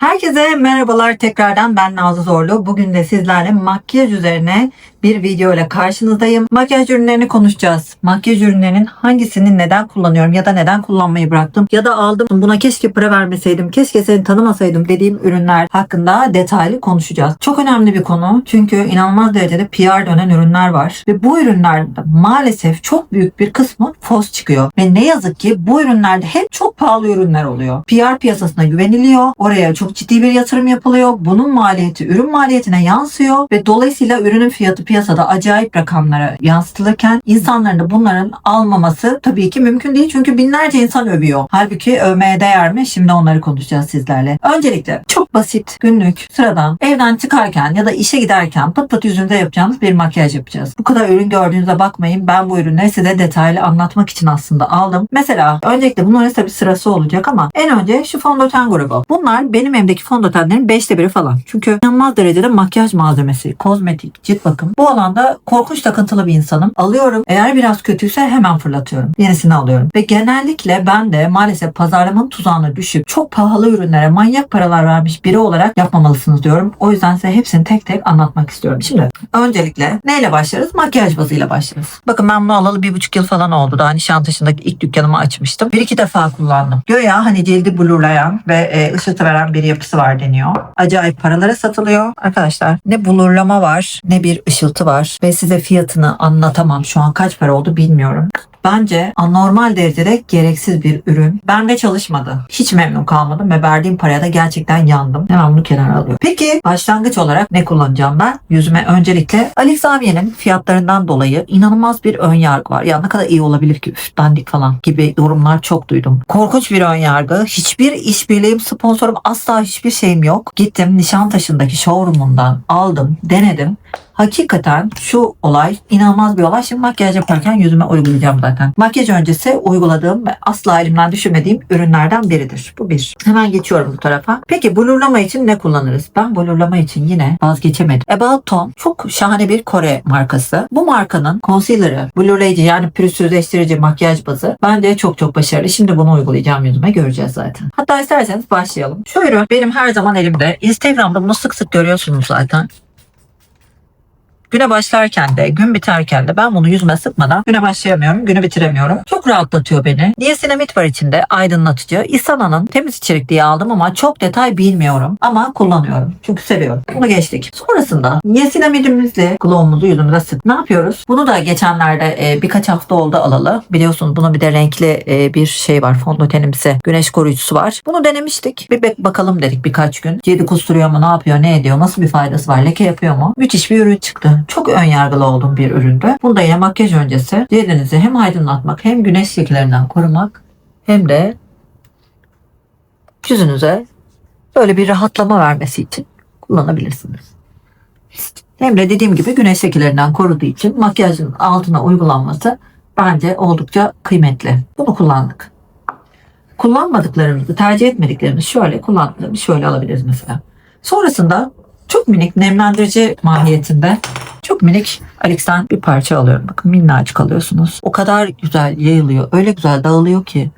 Herkese merhabalar tekrardan ben Nazlı Zorlu. Bugün de sizlerle makyaj üzerine bir video ile karşınızdayım. Makyaj ürünlerini konuşacağız. Makyaj ürünlerinin hangisini neden kullanıyorum ya da neden kullanmayı bıraktım ya da aldım buna keşke para vermeseydim, keşke seni tanımasaydım dediğim ürünler hakkında detaylı konuşacağız. Çok önemli bir konu çünkü inanılmaz derecede PR dönen ürünler var ve bu ürünlerde maalesef çok büyük bir kısmı fos çıkıyor ve ne yazık ki bu ürünlerde hep çok pahalı ürünler oluyor. PR piyasasına güveniliyor. Oraya çok ciddi bir yatırım yapılıyor. Bunun maliyeti ürün maliyetine yansıyor ve dolayısıyla ürünün fiyatı piyasada acayip rakamlara yansıtılırken insanların da bunların almaması tabii ki mümkün değil. Çünkü binlerce insan övüyor. Halbuki övmeye değer mi? Şimdi onları konuşacağız sizlerle. Öncelikle çok basit, günlük, sıradan evden çıkarken ya da işe giderken pıt pıt yüzünüze yapacağınız bir makyaj yapacağız. Bu kadar ürün gördüğünüze bakmayın. Ben bu ürünleri size detaylı anlatmak için aslında aldım. Mesela öncelikle bunların tabii sırası olacak ama en önce şu fondöten grubu. Bunlar benim evdeki fondötenlerin 5'te biri falan. Çünkü inanılmaz derecede makyaj malzemesi, kozmetik, cilt bakım. Bu alanda korkunç takıntılı bir insanım. Alıyorum. Eğer biraz kötüyse hemen fırlatıyorum. Yenisini alıyorum. Ve genellikle ben de maalesef pazarlamanın tuzağına düşüp çok pahalı ürünlere manyak paralar vermiş biri olarak yapmamalısınız diyorum. O yüzden size hepsini tek tek anlatmak istiyorum. Şimdi öncelikle neyle başlarız? Makyaj bazıyla başlarız. Bakın ben bunu alalı bir buçuk yıl falan oldu. Daha Nişantaşı'ndaki ilk dükkanımı açmıştım. Bir iki defa kullandım. Göya hani cildi blurlayan ve e, ışıltı veren bir yapısı var deniyor. Acayip paralara satılıyor. Arkadaşlar ne blurlama var ne bir ışıltı var. Ve size fiyatını anlatamam. Şu an kaç para oldu bilmiyorum. Bence anormal derecede gereksiz bir ürün. Bende çalışmadı. Hiç memnun kalmadım ve verdiğim paraya da gerçekten yandım. Hemen bunu kenara alıyorum. Peki başlangıç olarak ne kullanacağım ben? Yüzüme öncelikle Alex Avier'in fiyatlarından dolayı inanılmaz bir ön yargı var. Ya ne kadar iyi olabilir ki üf, dandik falan gibi yorumlar çok duydum. Korkunç bir ön yargı. Hiçbir işbirliğim, sponsorum asla hiçbir şeyim yok. Gittim Nişantaşı'ndaki showroom'undan aldım, denedim. Hakikaten şu olay inanılmaz bir olay. Şimdi makyaj yaparken yüzüme uygulayacağım zaten. Makyaj öncesi uyguladığım ve asla elimden düşürmediğim ürünlerden biridir. Bu bir. Hemen geçiyorum bu tarafa. Peki blurlama için ne kullanırız? Ben blurlama için yine vazgeçemedim. About Tone çok şahane bir Kore markası. Bu markanın concealer'ı, blurlayıcı yani pürüzsüzleştirici makyaj bazı bence çok çok başarılı. Şimdi bunu uygulayacağım yüzüme göreceğiz zaten. Hatta isterseniz başlayalım. Şu ürün benim her zaman elimde. Instagram'da bunu sık sık görüyorsunuz zaten. Güne başlarken de, gün biterken de ben bunu yüzüme sıkmadan güne başlayamıyorum, günü bitiremiyorum. Çok rahatlatıyor beni. Niacinamid var içinde, aydınlatıcı. Isana'nın temiz içerik diye aldım ama çok detay bilmiyorum. Ama kullanıyorum. Çünkü seviyorum. Bunu geçtik. Sonrasında niacinamidimizle glow'umuzu yüzümüze sık. Ne yapıyoruz? Bunu da geçenlerde e, birkaç hafta oldu alalı. Biliyorsunuz bunun bir de renkli e, bir şey var. Fondötenimsi. Güneş koruyucusu var. Bunu denemiştik. Bir bakalım dedik birkaç gün. Cildi kusturuyor mu, ne yapıyor, ne ediyor, nasıl bir faydası var, leke yapıyor mu? Müthiş bir ürün çıktı. Çok ön yargılı olduğum bir üründü. Bunda yine makyaj öncesi cildinizi hem aydınlatmak hem güneş lekelerinden korumak hem de yüzünüze böyle bir rahatlama vermesi için kullanabilirsiniz. Hem de dediğim gibi güneş lekelerinden koruduğu için makyajın altına uygulanması bence oldukça kıymetli. Bunu kullandık. Kullanmadıklarımızı, tercih etmediklerimizi şöyle kullandığımız şöyle alabiliriz mesela. Sonrasında çok minik nemlendirici mahiyetinde çok minik Alex'ten bir parça alıyorum. Bakın minnacık alıyorsunuz. O kadar güzel yayılıyor. Öyle güzel dağılıyor ki.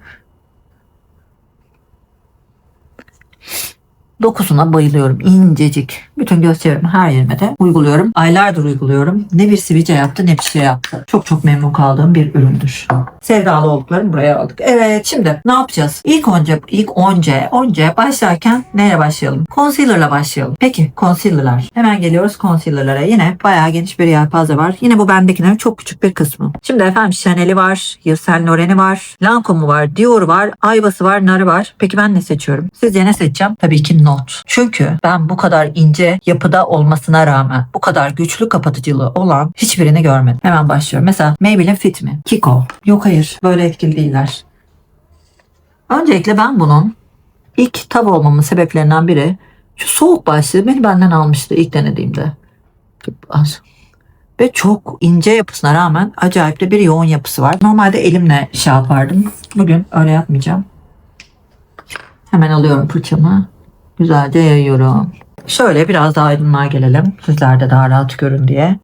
Dokusuna bayılıyorum. İncecik. Bütün göz çevremi her yerime de uyguluyorum. Aylardır uyguluyorum. Ne bir sivilce yaptı ne bir şey yaptı. Çok çok memnun kaldığım bir üründür. Sevdalı olduklarını buraya aldık. Evet şimdi ne yapacağız? İlk önce ilk önce önce başlarken nereye başlayalım? Concealer'la başlayalım. Peki concealer'lar. Hemen geliyoruz concealer'lara. Yine bayağı geniş bir yelpaze var. Yine bu bendekilerin çok küçük bir kısmı. Şimdi efendim Chanel'i var, Yves Saint Laurent'i var, Lancome'u var, Dior'u var, Ayvas'ı var, Nar'ı var. Peki ben ne seçiyorum? Sizce ne seçeceğim? Tabii ki not. Çünkü ben bu kadar ince yapıda olmasına rağmen bu kadar güçlü kapatıcılığı olan hiçbirini görmedim. Hemen başlıyorum. Mesela Maybelline Fit Me, Kiko. Yok hayır böyle etkili değiller. Öncelikle ben bunun ilk tab olmamın sebeplerinden biri şu soğuk başlığı beni benden almıştı ilk denediğimde. Ve çok ince yapısına rağmen acayip de bir yoğun yapısı var. Normalde elimle şey yapardım. Bugün öyle yapmayacağım. Hemen alıyorum fırçamı. Güzelce yayıyorum. Şöyle biraz daha aydınlığa gelelim. Sizler de daha rahat görün diye.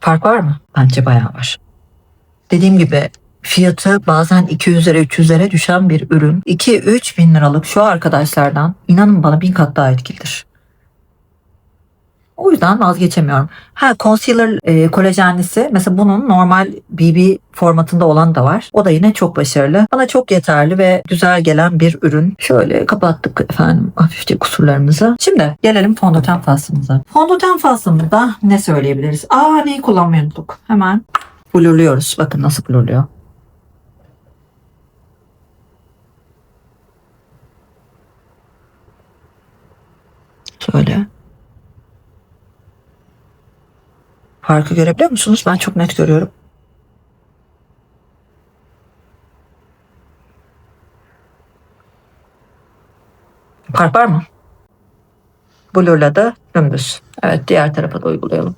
Fark var mı? Bence bayağı var. Dediğim gibi fiyatı bazen 200'lere 300'lere düşen bir ürün. 2-3 bin liralık şu arkadaşlardan inanın bana bin kat daha etkilidir. O yüzden vazgeçemiyorum. Ha concealer e, kolajenlisi mesela bunun normal BB formatında olan da var. O da yine çok başarılı. Bana çok yeterli ve güzel gelen bir ürün. Şöyle kapattık efendim hafifçe kusurlarımızı. Şimdi gelelim fondöten faslımıza. Fondöten faslımızda ne söyleyebiliriz? Aa neyi kullanmayı. Hemen blurluyoruz. Bakın nasıl blurluyor. Şöyle. Farkı görebiliyor musunuz? Ben çok net görüyorum. Fark var mı? Blurladı dümdüz. Evet diğer tarafa da uygulayalım.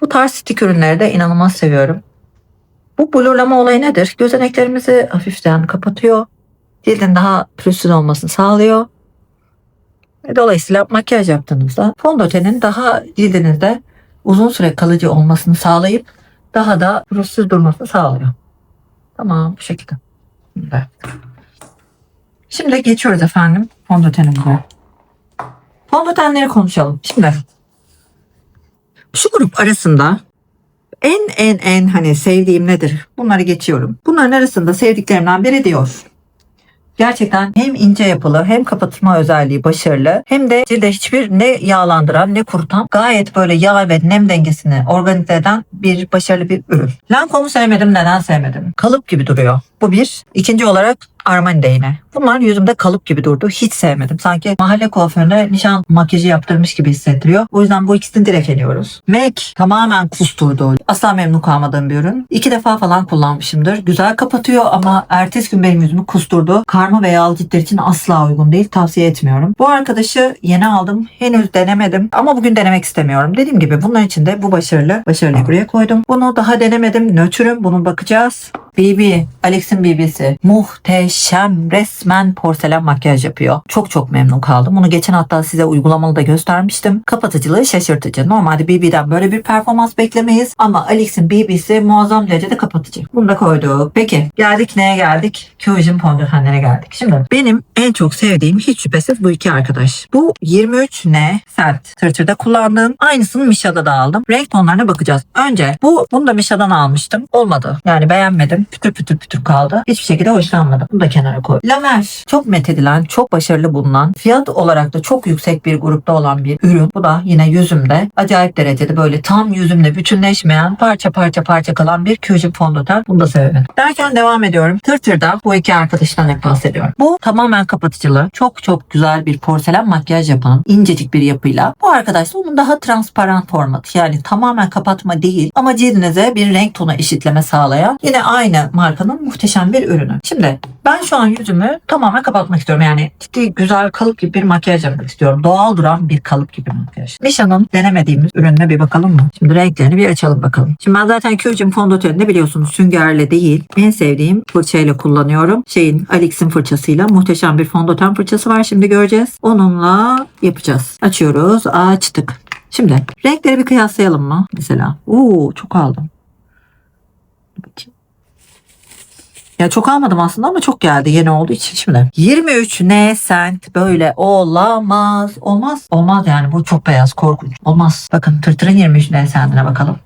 Bu tarz stick ürünleri de inanılmaz seviyorum. Bu blurlama olayı nedir? Gözeneklerimizi hafiften kapatıyor. Cildin daha pürüzsüz olmasını sağlıyor. Dolayısıyla makyaj yaptığınızda fondötenin daha cildinizde uzun süre kalıcı olmasını sağlayıp daha da pürüzsüz durmasını sağlıyor. Tamam bu şekilde. Evet. Şimdi geçiyoruz efendim fondötenimize. Fondötenleri konuşalım. Şimdi şu grup arasında en en en hani sevdiğim nedir? Bunları geçiyorum. Bunların arasında sevdiklerimden biri diyor. Gerçekten hem ince yapılı hem kapatma özelliği başarılı hem de cilde hiçbir ne yağlandıran ne kurutan gayet böyle yağ ve nem dengesini organize eden bir başarılı bir ürün. Lancome'u sevmedim. Neden sevmedim? Kalıp gibi duruyor. Bu bir. İkinci olarak Armani değne. Bunlar yüzümde kalıp gibi durdu. Hiç sevmedim. Sanki mahalle kuaförüne nişan makyajı yaptırmış gibi hissettiriyor. O yüzden bu ikisini direkt eliyoruz. MAC tamamen kusturdu. Asla memnun kalmadığım bir ürün. İki defa falan kullanmışımdır. Güzel kapatıyor ama ertesi gün benim yüzümü kusturdu. Karma ve yağlı ciltler için asla uygun değil. Tavsiye etmiyorum. Bu arkadaşı yeni aldım. Henüz denemedim ama bugün denemek istemiyorum. Dediğim gibi bunların için de bu başarılı. Başarılıyı buraya koydum. Bunu daha denemedim. Nötrüm. Bunu bakacağız. BB, Alex'in BB'si muhteşem resmen porselen makyaj yapıyor. Çok çok memnun kaldım. Bunu geçen hatta size uygulamalı da göstermiştim. Kapatıcılığı şaşırtıcı. Normalde BB'den böyle bir performans beklemeyiz ama Alex'in BB'si muazzam derecede kapatıcı. Bunu da koyduk. Peki geldik neye geldik? Fusion fondötenlere geldik. Şimdi benim en çok sevdiğim hiç şüphesiz bu iki arkadaş. Bu 23N Sert Tırtır'da kullandığım. Aynısını Misha'da da aldım. Renk tonlarına bakacağız. Önce bu bunu da Misha'dan almıştım. Olmadı. Yani beğenmedim. Pütür pütür pütür kaldı. Hiçbir şekilde hoşlanmadım. Bunu da kenara koy. Lamer çok methedilen, çok başarılı bulunan, fiyat olarak da çok yüksek bir grupta olan bir ürün. Bu da yine yüzümde acayip derecede böyle tam yüzümde bütünleşmeyen parça parça parça kalan bir Fusion fondöten. Bunu da severim. Derken devam ediyorum. Tırtır'da bu iki arkadaştan hep bahsediyorum. Bu tamamen kapatıcılı. Çok çok güzel bir porselen makyaj yapan incecik bir yapıyla. Bu arkadaş da onun daha transparan formatı. Yani tamamen kapatma değil ama cildinize bir renk tonu eşitleme sağlayan yine aynı markanın muhteşem bir ürünü. Şimdi ben şu an yüzümü tamamen kapatmak istiyorum. Yani ciddi güzel kalıp gibi bir makyaj yapmak istiyorum. Doğal duran bir kalıp gibi makyaj. Misha'nın denemediğimiz ürününe bir bakalım mı? Şimdi renklerini bir açalım bakalım. Şimdi ben zaten Q'cim fondötenini biliyorsunuz süngerle değil en sevdiğim fırçayla kullanıyorum. Şeyin Alix'in fırçasıyla muhteşem bir fondöten fırçası var. Şimdi göreceğiz. Onunla yapacağız. Açıyoruz. Açtık. Şimdi renkleri bir kıyaslayalım mı? Mesela. Oo çok aldım. Bakayım. Ya çok almadım aslında ama çok geldi yeni olduğu için şimdi. 23 ne sent böyle olamaz. Olmaz. Olmaz yani bu çok beyaz korkunç. Olmaz. Bakın tırtırın 23 ne sentine bakalım.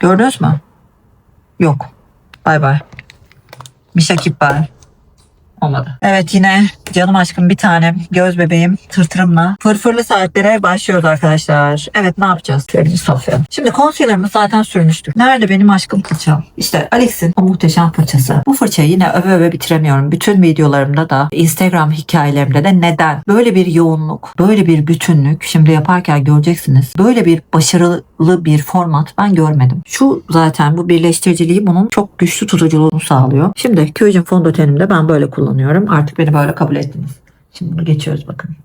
Gördünüz mü? Yok. Bay bay. Mişa Kippar. Olmadı. Evet yine canım aşkım bir tanem göz bebeğim tırtırımla fırfırlı saatlere başlıyoruz arkadaşlar. Evet ne yapacağız? Şöyle bir safyalım. Şimdi concealer'ımı zaten sürmüştük. Nerede benim aşkım fırçam? İşte Alex'in o muhteşem fırçası. Bu fırçayı yine öve öve bitiremiyorum. Bütün videolarımda da Instagram hikayelerimde de neden? Böyle bir yoğunluk, böyle bir bütünlük şimdi yaparken göreceksiniz. Böyle bir başarılı bir format ben görmedim. Şu zaten bu birleştiriciliği bunun çok güçlü tutuculuğunu sağlıyor. Şimdi Q'cim fondötenimde ben böyle kullanıyorum. Artık beni böyle kabul ettiniz. Şimdi bunu geçiyoruz bakın.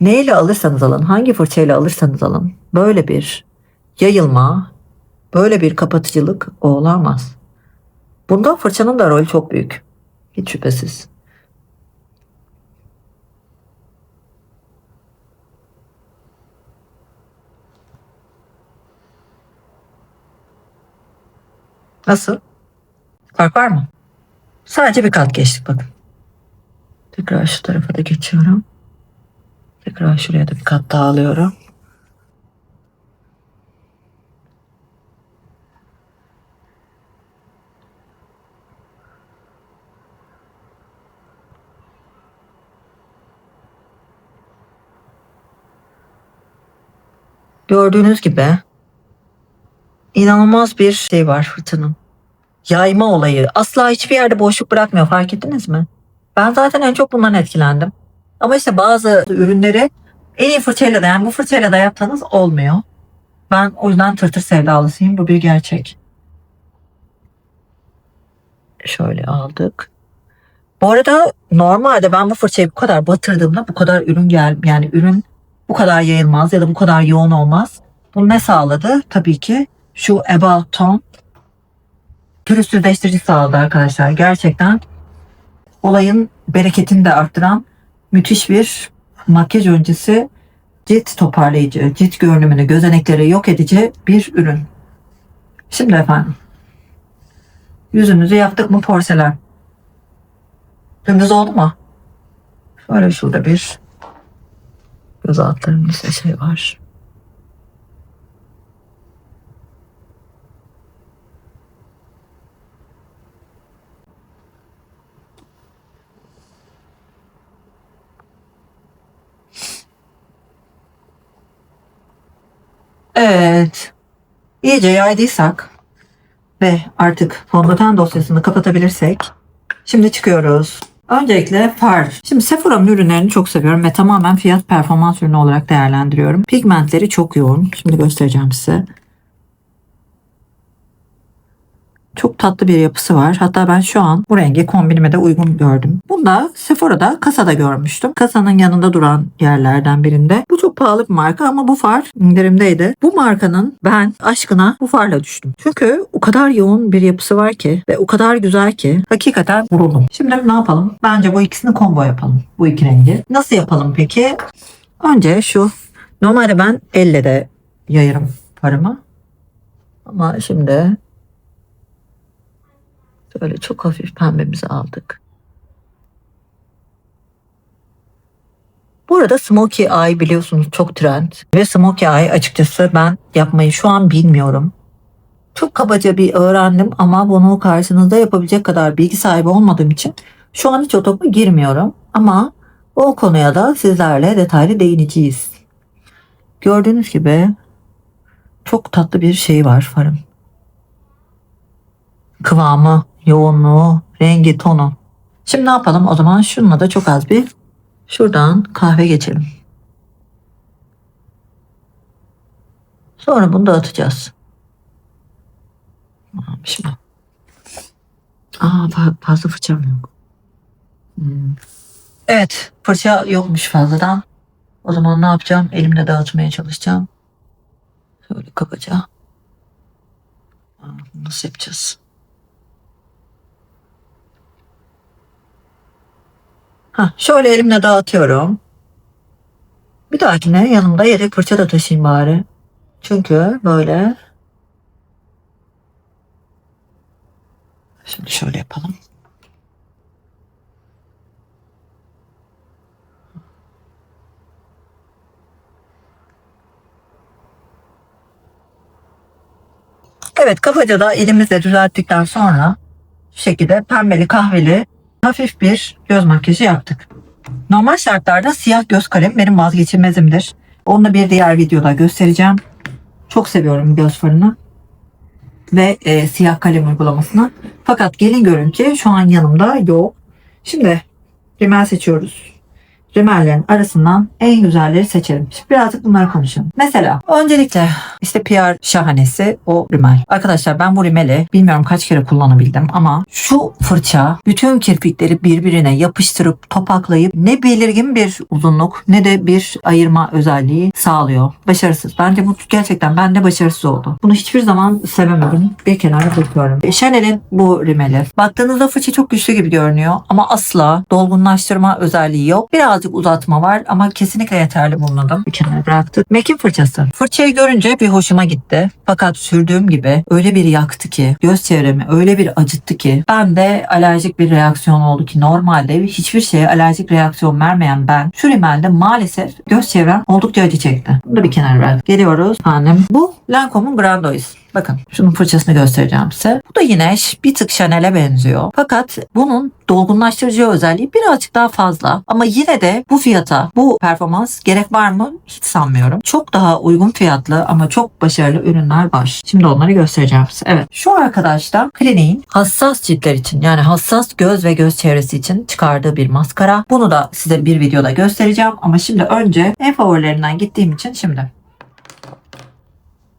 Neyle alırsanız alın, hangi fırçayla alırsanız alın böyle bir yayılma, böyle bir kapatıcılık olamaz. Bunda fırçanın da rolü çok büyük. Hiç şüphesiz. Nasıl? Fark var mı? Sadece bir kat geçtik bakın. Tekrar şu tarafa da geçiyorum. Tekrar şuraya da bir kat daha alıyorum. Gördüğünüz gibi inanılmaz bir şey var fırtının. Yayma olayı. Asla hiçbir yerde boşluk bırakmıyor fark ettiniz mi? Ben zaten en çok bundan etkilendim. Ama işte bazı ürünleri en iyi fırçayla da yani bu fırçayla da yapsanız olmuyor. Ben o yüzden tırtır sevdalısıyım. Bu bir gerçek. Şöyle aldık. Bu arada normalde ben bu fırçayı bu kadar batırdığımda bu kadar ürün gel yani ürün bu kadar yayılmaz ya da bu kadar yoğun olmaz. Bu ne sağladı? Tabii ki şu About Tone pürüzsüzleştirici sağladı arkadaşlar. Gerçekten olayın bereketini de arttıran müthiş bir makyaj öncesi cilt toparlayıcı, cilt görünümünü, gözenekleri yok edici bir ürün. Şimdi efendim yüzünüzü yaptık mı porselen? Dümdüz oldu mu? Şöyle şurada bir göz altlarımızda şey var. Evet. İyice yaydıysak ve artık fondöten dosyasını kapatabilirsek şimdi çıkıyoruz. Öncelikle far. Şimdi Sephora'nın ürünlerini çok seviyorum ve tamamen fiyat performans ürünü olarak değerlendiriyorum. Pigmentleri çok yoğun. Şimdi göstereceğim size. Çok tatlı bir yapısı var. Hatta ben şu an bu rengi kombinime de uygun gördüm. Bunda Sephora'da kasada görmüştüm. Kasanın yanında duran yerlerden birinde. Bu çok pahalı bir marka ama bu far indirimdeydi. Bu markanın ben aşkına bu farla düştüm. Çünkü o kadar yoğun bir yapısı var ki ve o kadar güzel ki hakikaten vuruldum. Şimdi ne yapalım? Bence bu ikisini combo yapalım. Bu iki rengi. Nasıl yapalım peki? Önce şu. Normalde ben elle de yayarım farımı. Ama şimdi Böyle çok hafif pembemizi aldık. Bu arada Smokey Eye biliyorsunuz çok trend. Ve Smokey Eye açıkçası ben yapmayı şu an bilmiyorum. Çok kabaca bir öğrendim ama bunu karşınızda yapabilecek kadar bilgi sahibi olmadığım için şu an hiç o topa girmiyorum. Ama o konuya da sizlerle detaylı değineceğiz. Gördüğünüz gibi çok tatlı bir şey var farın. Kıvamı, yoğunluğu, rengi, tonu. Şimdi ne yapalım? O zaman şununla da çok az bir şuradan kahve geçelim. Sonra bunu dağıtacağız. Şimdi. Aa fa- fazla fırçam yok. Hmm. Evet fırça yokmuş fazladan. O zaman ne yapacağım? Elimle dağıtmaya çalışacağım. Şöyle kabaca. Nasıl yapacağız? Hah, şöyle elimle dağıtıyorum. Bir dahakine yanımda yedek fırça da taşıyayım bari. Çünkü böyle. Şimdi şöyle yapalım. Evet kafaca da elimizle düzelttikten sonra şu şekilde pembeli kahveli hafif bir göz makyajı yaptık. Normal şartlarda siyah göz kalem benim vazgeçilmezimdir. Onu da bir diğer videoda göstereceğim. Çok seviyorum göz farını ve e, siyah kalem uygulamasını. Fakat gelin görün ki şu an yanımda yok. Şimdi rimel seçiyoruz. Rimellerin arasından en güzelleri seçelim. Şimdi birazcık bunları konuşalım. Mesela öncelikle işte PR şahanesi o rimel. Arkadaşlar ben bu rimeli bilmiyorum kaç kere kullanabildim ama şu fırça bütün kirpikleri birbirine yapıştırıp topaklayıp ne belirgin bir uzunluk ne de bir ayırma özelliği sağlıyor. Başarısız. Bence bu gerçekten bende başarısız oldu. Bunu hiçbir zaman sevemedim. Bir kenara bırakıyorum. Chanel'in bu rimeli. Baktığınızda fırça çok güçlü gibi görünüyor ama asla dolgunlaştırma özelliği yok. Birazcık birazcık uzatma var ama kesinlikle yeterli bulmadım. Bir kenara bıraktık. MAC'in fırçası. Fırçayı görünce bir hoşuma gitti. Fakat sürdüğüm gibi öyle bir yaktı ki göz çevremi öyle bir acıttı ki ben de alerjik bir reaksiyon oldu ki normalde hiçbir şeye alerjik reaksiyon vermeyen ben şu rimelde maalesef göz çevrem oldukça acı çekti. Bunu da bir kenara bırak. Geliyoruz. Efendim. Bu Lancome'un Grandois. Bakın şunun fırçasını göstereceğim size. Bu da yine bir tık Chanel'e benziyor. Fakat bunun dolgunlaştırıcı özelliği birazcık daha fazla. Ama yine de bu fiyata, bu performans gerek var mı? Hiç sanmıyorum. Çok daha uygun fiyatlı ama çok başarılı ürünler var. Şimdi onları göstereceğim size. Evet. Şu arkadaş da Clinique'in hassas ciltler için yani hassas göz ve göz çevresi için çıkardığı bir maskara. Bunu da size bir videoda göstereceğim. Ama şimdi önce en favorilerinden gittiğim için şimdi.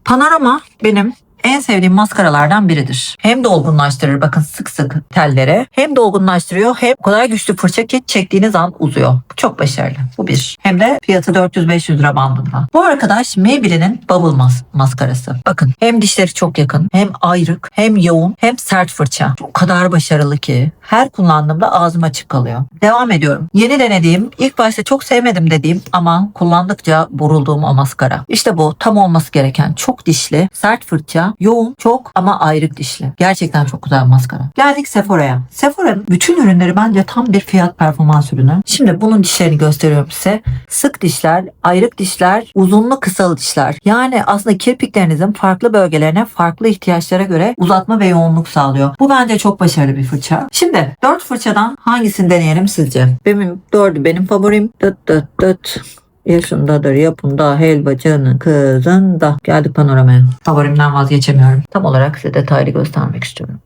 Panorama benim en sevdiğim maskaralardan biridir. Hem dolgunlaştırır bakın sık sık telleri. Hem dolgunlaştırıyor hem o kadar güçlü fırça ki çektiğiniz an uzuyor. Çok başarılı. Bu bir. Hem de fiyatı 400-500 lira bandında. Bu arkadaş Maybelline'in Bubble Mas maskarası. Bakın hem dişleri çok yakın hem ayrık hem yoğun hem sert fırça. O kadar başarılı ki her kullandığımda ağzım açık kalıyor. Devam ediyorum. Yeni denediğim ilk başta çok sevmedim dediğim ama kullandıkça borulduğum o maskara. İşte bu tam olması gereken çok dişli sert fırça yoğun, çok ama ayrık dişli. Gerçekten çok güzel maskara. Geldik Sephora'ya. Sephora'nın bütün ürünleri bence tam bir fiyat performans ürünü. Şimdi bunun dişlerini gösteriyorum size. Sık dişler, ayrık dişler, uzunlu kısalı dişler. Yani aslında kirpiklerinizin farklı bölgelerine farklı ihtiyaçlara göre uzatma ve yoğunluk sağlıyor. Bu bence çok başarılı bir fırça. Şimdi dört fırçadan hangisini deneyelim sizce? Benim dördü benim favorim. Dıt dıt dıt. Yaşındadır yapımda helvacının kızında. Geldik panoramaya. Favorimden vazgeçemiyorum. Tam olarak size detaylı göstermek istiyorum.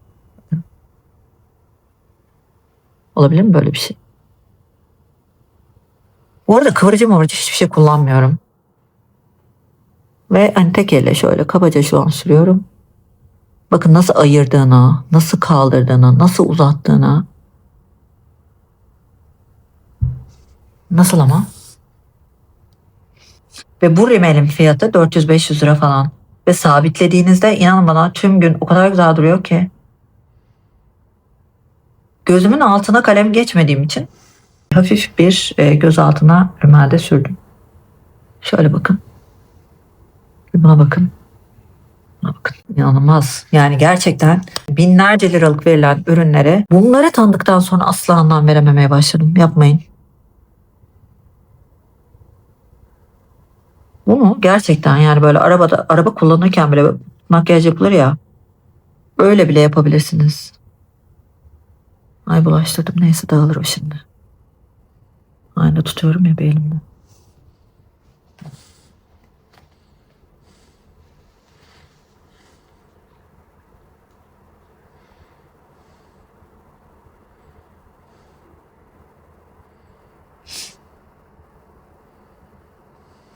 Olabilir mi böyle bir şey? Bu arada kıvırıcı mıvırıcı hiçbir şey kullanmıyorum. Ve hani tek elle şöyle kabaca şu an sürüyorum. Bakın nasıl ayırdığını, nasıl kaldırdığını, nasıl uzattığını. Nasıl ama? Ve bu rimelin fiyatı 400-500 lira falan. Ve sabitlediğinizde inanın bana tüm gün o kadar güzel duruyor ki. Gözümün altına kalem geçmediğim için hafif bir e, göz altına rimelde sürdüm. Şöyle bakın. Buna bakın. Buna bakın. İnanılmaz. Yani gerçekten binlerce liralık verilen ürünlere bunları tanıdıktan sonra asla anlam verememeye başladım. Yapmayın. Bu mu? Gerçekten yani böyle arabada araba kullanırken bile makyaj yapılır ya. Öyle bile yapabilirsiniz. Ay bulaştırdım neyse dağılır o şimdi. Aynı tutuyorum ya bir elimde.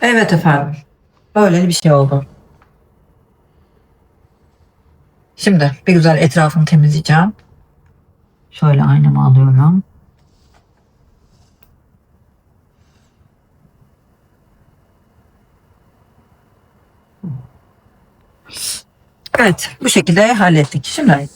Evet efendim. Böyle bir şey oldu. Şimdi bir güzel etrafını temizleyeceğim. Şöyle aynamı alıyorum. Evet bu şekilde hallettik. Şimdi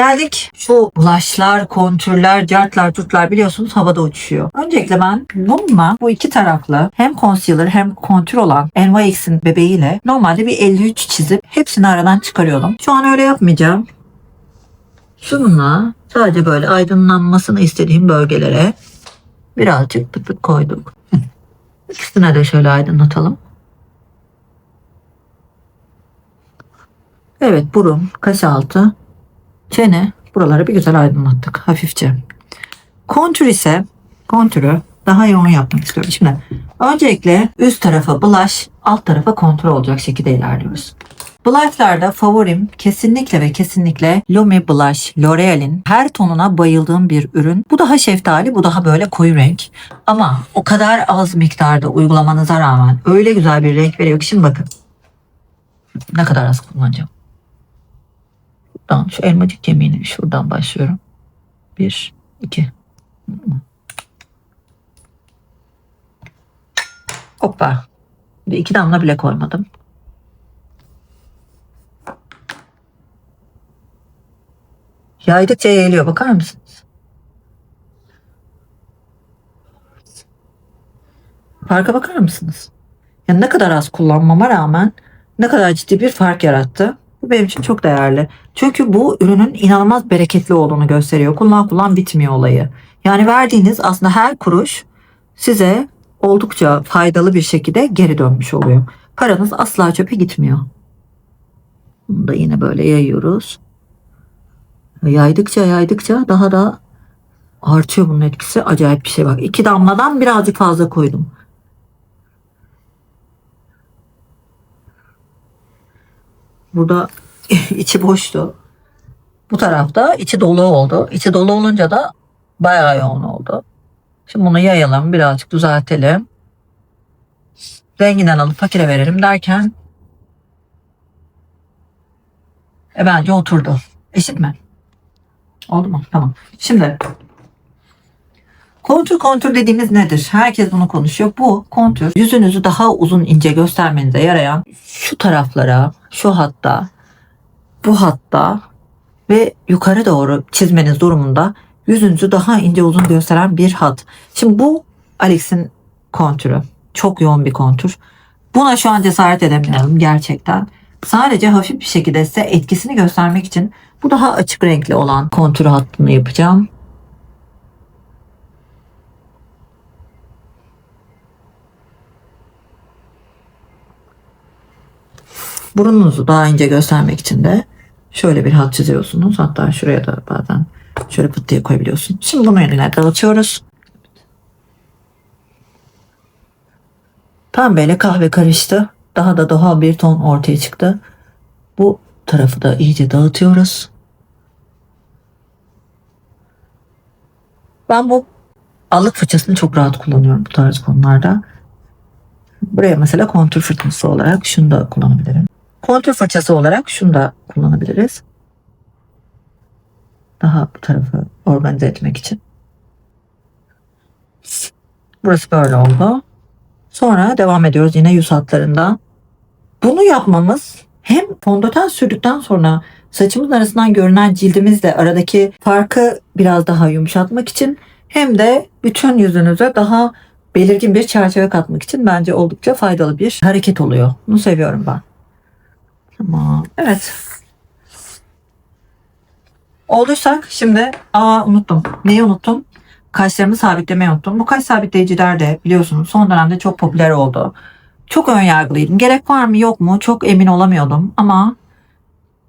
Geldik şu bulaşlar, kontürler, cartlar, turtlar biliyorsunuz havada uçuşuyor. Öncelikle ben bununla bu iki taraflı hem concealer hem kontür olan NYX'in bebeğiyle normalde bir 53 çizip hepsini aradan çıkarıyordum. Şu an öyle yapmayacağım. Şununla sadece böyle aydınlanmasını istediğim bölgelere birazcık tık koyduk. İkisine de şöyle aydınlatalım. Evet burun, kaş altı, çene buraları bir güzel aydınlattık hafifçe. Kontür ise kontürü daha yoğun yapmak istiyorum. Şimdi öncelikle üst tarafa blush, alt tarafa kontür olacak şekilde ilerliyoruz. Blush'larda favorim kesinlikle ve kesinlikle Lumi Blush L'Oreal'in her tonuna bayıldığım bir ürün. Bu daha şeftali, bu daha böyle koyu renk. Ama o kadar az miktarda uygulamanıza rağmen öyle güzel bir renk veriyor ki şimdi bakın. Ne kadar az kullanacağım şuradan şu elmacık kemiğini şuradan başlıyorum. Bir, iki. Hoppa. Bir iki damla bile koymadım. Yaydıkça yayılıyor bakar mısınız? Farka bakar mısınız? Yani ne kadar az kullanmama rağmen ne kadar ciddi bir fark yarattı. Bu benim için çok değerli. Çünkü bu ürünün inanılmaz bereketli olduğunu gösteriyor. Kullan kullan bitmiyor olayı. Yani verdiğiniz aslında her kuruş size oldukça faydalı bir şekilde geri dönmüş oluyor. Paranız asla çöpe gitmiyor. Bunu da yine böyle yayıyoruz. Yaydıkça yaydıkça daha da artıyor bunun etkisi. Acayip bir şey bak. İki damladan birazcık fazla koydum. Burada içi boştu. Bu tarafta içi dolu oldu. İçi dolu olunca da bayağı yoğun oldu. Şimdi bunu yayalım, birazcık düzeltelim. Renginden alıp fakire verelim derken e bence oturdu. Eşit mi? Oldu mu? Tamam. Şimdi kontür kontür dediğimiz nedir? Herkes bunu konuşuyor. Bu kontür yüzünüzü daha uzun ince göstermenize yarayan şu taraflara, şu hatta, bu hatta ve yukarı doğru çizmeniz durumunda yüzünüzü daha ince uzun gösteren bir hat. Şimdi bu Alex'in kontürü. Çok yoğun bir kontür. Buna şu an cesaret edemiyorum gerçekten. Sadece hafif bir şekilde size etkisini göstermek için bu daha açık renkli olan kontür hattını yapacağım. Burnunuzu daha ince göstermek için de şöyle bir hat çiziyorsunuz. Hatta şuraya da bazen şöyle pıt diye koyabiliyorsun. Şimdi bunu eline dağıtıyoruz. Pembeyle kahve karıştı. Daha da doğal bir ton ortaya çıktı. Bu tarafı da iyice dağıtıyoruz. Ben bu allık fırçasını çok rahat kullanıyorum bu tarz konularda. Buraya mesela kontür fırçası olarak şunu da kullanabilirim. Kontür fırçası olarak şunu da kullanabiliriz. Daha bu tarafı organize etmek için. Burası böyle oldu. Sonra devam ediyoruz yine yüz hatlarından. Bunu yapmamız hem fondöten sürdükten sonra saçımızın arasından görünen cildimizle aradaki farkı biraz daha yumuşatmak için hem de bütün yüzünüze daha belirgin bir çerçeve katmak için bence oldukça faydalı bir hareket oluyor. Bunu seviyorum ben. Tamam. Evet. Olduysak şimdi aa unuttum. Neyi unuttum? Kaşlarımı sabitlemeyi unuttum. Bu kaş sabitleyiciler de biliyorsunuz son dönemde çok popüler oldu. Çok ön yargılıydım. Gerek var mı yok mu çok emin olamıyordum ama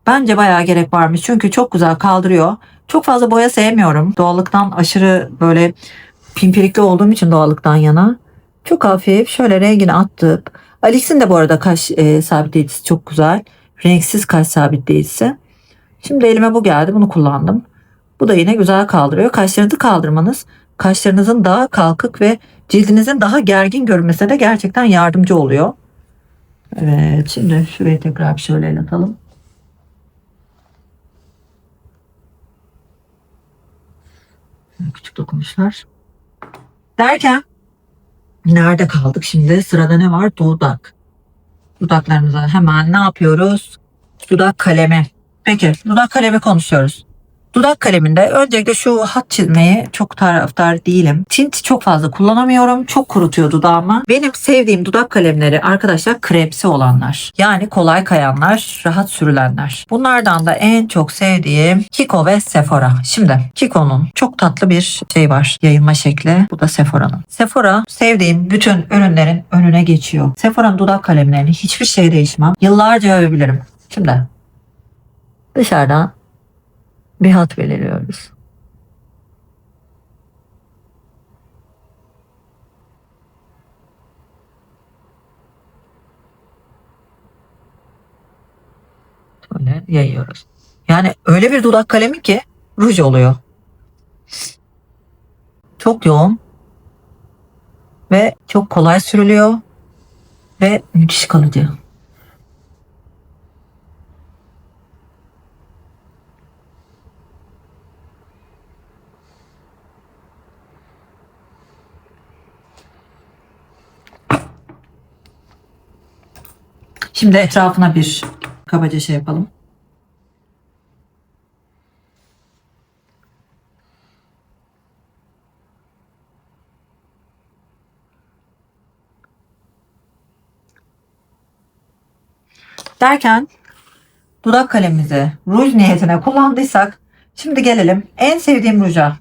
bence bayağı gerek varmış. Çünkü çok güzel kaldırıyor. Çok fazla boya sevmiyorum. Doğallıktan aşırı böyle pimpirikli olduğum için doğallıktan yana. Çok hafif şöyle rengini attık. Alix'in de bu arada kaş e, sabitleyicisi çok güzel. Renksiz kaş sabitleyicisi. Şimdi elime bu geldi. Bunu kullandım. Bu da yine güzel kaldırıyor. Kaşlarınızı kaldırmanız kaşlarınızın daha kalkık ve cildinizin daha gergin görünmesine de gerçekten yardımcı oluyor. Evet şimdi şuraya tekrar bir şöyle el atalım. Küçük dokunuşlar. Derken nerede kaldık şimdi? Sırada ne var? Dudak. Dudaklarımıza hemen ne yapıyoruz? Dudak kalemi. Peki dudak kalemi konuşuyoruz. Dudak kaleminde öncelikle şu hat çizmeyi çok taraftar değilim. Tint çok fazla kullanamıyorum. Çok kurutuyor dudağımı. Benim sevdiğim dudak kalemleri arkadaşlar kremsi olanlar. Yani kolay kayanlar, rahat sürülenler. Bunlardan da en çok sevdiğim Kiko ve Sephora. Şimdi Kiko'nun çok tatlı bir şey var. Yayılma şekli. Bu da Sephora'nın. Sephora sevdiğim bütün ürünlerin önüne geçiyor. Sephora'nın dudak kalemlerini hiçbir şey değişmem. Yıllarca övebilirim. Şimdi dışarıdan bir hat belirliyoruz. Böyle yayıyoruz. Yani öyle bir dudak kalemi ki ruj oluyor. Çok yoğun ve çok kolay sürülüyor ve müthiş kalıcı. Şimdi etrafına bir kabaca şey yapalım. Derken dudak kalemimizi ruj niyetine kullandıysak şimdi gelelim en sevdiğim ruja.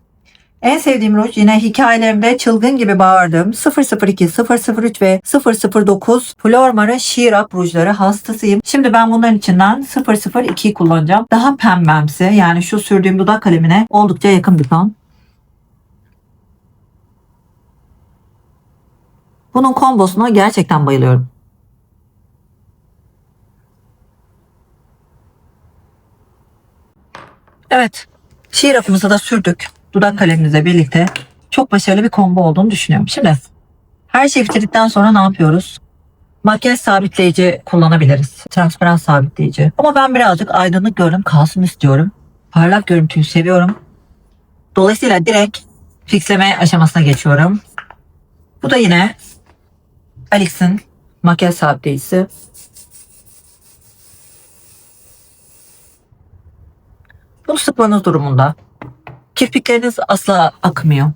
En sevdiğim ruj yine hikayelerimde çılgın gibi bağırdığım 002, 003 ve 009 Flormara Sheer Up rujları hastasıyım. Şimdi ben bunların içinden 002 kullanacağım. Daha pembemsi yani şu sürdüğüm dudak kalemine oldukça yakın bir ton. Bunun kombosuna gerçekten bayılıyorum. Evet. Şiir rapımızı da sürdük. Dudak kalemimizle birlikte çok başarılı bir combo olduğunu düşünüyorum. Şimdi her şey bitirdikten sonra ne yapıyoruz? Makyaj sabitleyici kullanabiliriz. Transparan sabitleyici. Ama ben birazcık aydınlık görünüm kalsın istiyorum. Parlak görüntüyü seviyorum. Dolayısıyla direkt fixleme aşamasına geçiyorum. Bu da yine Alix'in makyaj sabitleyicisi. Bunu sıkmanız durumunda kirpikleriniz asla akmıyor.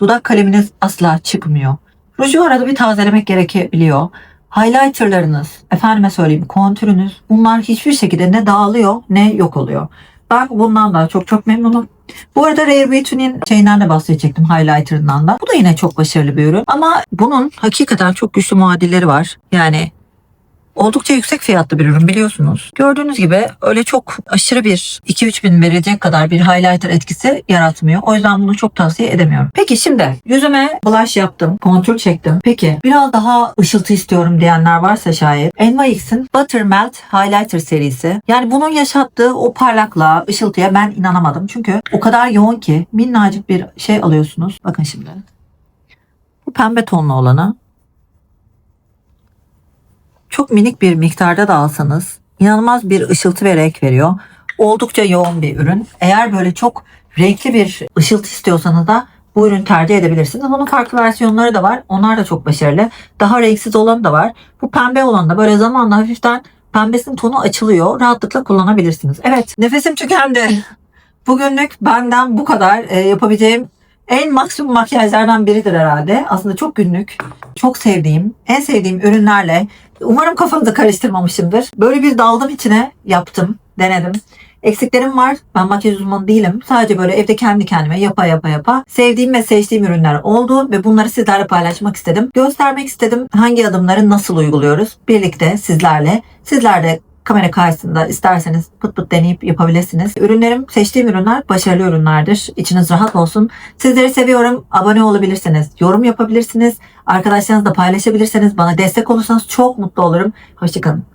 Dudak kaleminiz asla çıkmıyor. Ruju arada bir tazelemek gerekebiliyor. Highlighterlarınız, efendime söyleyeyim kontürünüz bunlar hiçbir şekilde ne dağılıyor ne yok oluyor. Ben bundan da çok çok memnunum. Bu arada Rare Beauty'nin şeyinden de bahsedecektim highlighter'ından da. Bu da yine çok başarılı bir ürün. Ama bunun hakikaten çok güçlü muadilleri var. Yani oldukça yüksek fiyatlı bir ürün biliyorsunuz. Gördüğünüz gibi öyle çok aşırı bir 2-3 bin verecek kadar bir highlighter etkisi yaratmıyor. O yüzden bunu çok tavsiye edemiyorum. Peki şimdi yüzüme blush yaptım. Kontür çektim. Peki biraz daha ışıltı istiyorum diyenler varsa şayet NYX'in Butter Melt Highlighter serisi. Yani bunun yaşattığı o parlaklığa, ışıltıya ben inanamadım. Çünkü o kadar yoğun ki minnacık bir şey alıyorsunuz. Bakın şimdi. Bu pembe tonlu olanı çok minik bir miktarda da alsanız inanılmaz bir ışıltı ve renk veriyor. Oldukça yoğun bir ürün. Eğer böyle çok renkli bir ışıltı istiyorsanız da bu ürünü tercih edebilirsiniz. Bunun farklı versiyonları da var. Onlar da çok başarılı. Daha renksiz olanı da var. Bu pembe olan da böyle zamanla hafiften pembesinin tonu açılıyor. Rahatlıkla kullanabilirsiniz. Evet nefesim tükendi. Bugünlük benden bu kadar e, yapabileceğim en maksimum makyajlardan biridir herhalde. Aslında çok günlük, çok sevdiğim, en sevdiğim ürünlerle umarım kafanızı karıştırmamışımdır. Böyle bir daldım içine yaptım, denedim. Eksiklerim var. Ben makyaj uzmanı değilim. Sadece böyle evde kendi kendime yapa yapa yapa sevdiğim ve seçtiğim ürünler oldu ve bunları sizlerle paylaşmak istedim. Göstermek istedim hangi adımları nasıl uyguluyoruz birlikte sizlerle. Sizler de kamera karşısında isterseniz pıt pıt deneyip yapabilirsiniz. Ürünlerim, seçtiğim ürünler başarılı ürünlerdir. İçiniz rahat olsun. Sizleri seviyorum. Abone olabilirsiniz. Yorum yapabilirsiniz. Arkadaşlarınızla paylaşabilirsiniz. Bana destek olursanız çok mutlu olurum. Hoşçakalın.